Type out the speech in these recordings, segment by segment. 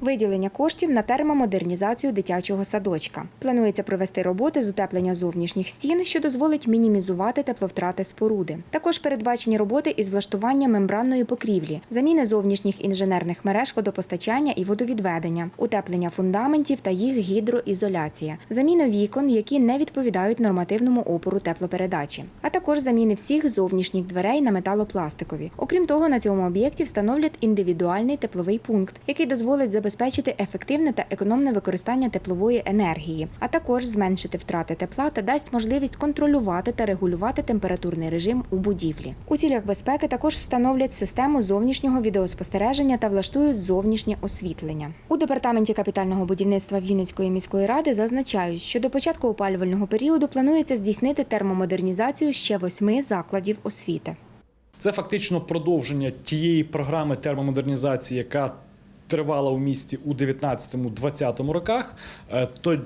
Виділення коштів на термомодернізацію дитячого садочка. Планується провести роботи з утеплення зовнішніх стін, що дозволить мінімізувати тепловтрати споруди. Також передбачені роботи із влаштування мембранної покрівлі, заміни зовнішніх інженерних мереж водопостачання і водовідведення, утеплення фундаментів та їх гідроізоляція, заміна вікон, які не відповідають нормативному опору теплопередачі, а також заміни всіх зовнішніх дверей на металопластикові. Окрім того, на цьому об'єкті встановлять індивідуальний тепловий пункт, який дозволить забезпечити ефективне та економне використання теплової енергії, а також зменшити втрати тепла та дасть можливість контролювати та регулювати температурний режим у будівлі. У цілях безпеки також встановлять систему зовнішнього відеоспостереження та влаштують зовнішнє освітлення. У департаменті капітального будівництва Вінницької міської ради зазначають, що до початку опалювального періоду планується здійснити термомодернізацію ще восьми закладів освіти. Це фактично продовження тієї програми термомодернізації, яка тривала в місті у 19-20 роках. Е, то-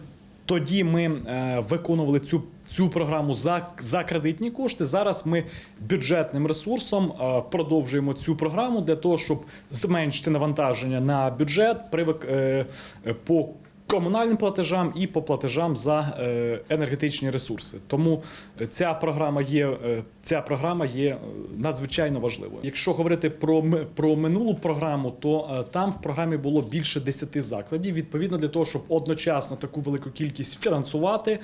Тоді ми е, виконували цю. Цю програму за, за кредитні кошти. Зараз ми бюджетним ресурсом е, продовжуємо цю програму для того, щоб зменшити навантаження на бюджет при вик- е, по комунальним платежам і по платежам за е, енергетичні ресурси. Тому е, ця програма є е, ця програма є надзвичайно важливою. Якщо говорити про про минулу програму, то там в програмі було більше 10 закладів. Відповідно, для того, щоб одночасно таку велику кількість фінансувати,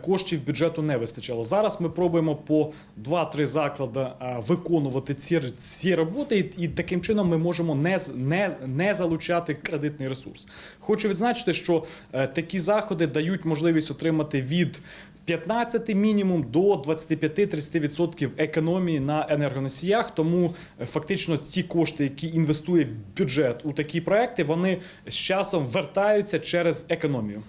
коштів бюджету не вистачало. Зараз ми пробуємо по 2-3 заклади виконувати ці, ці роботи, і, і таким чином ми можемо не, не, не залучати кредитний ресурс. Хочу відзначити, що е, такі заходи дають можливість отримати від 15 мінімум до 25-30% економії на енергоносіях. Тому е, фактично ці кошти, які інвестує бюджет у такі проекти, вони з часом вертаються через економію.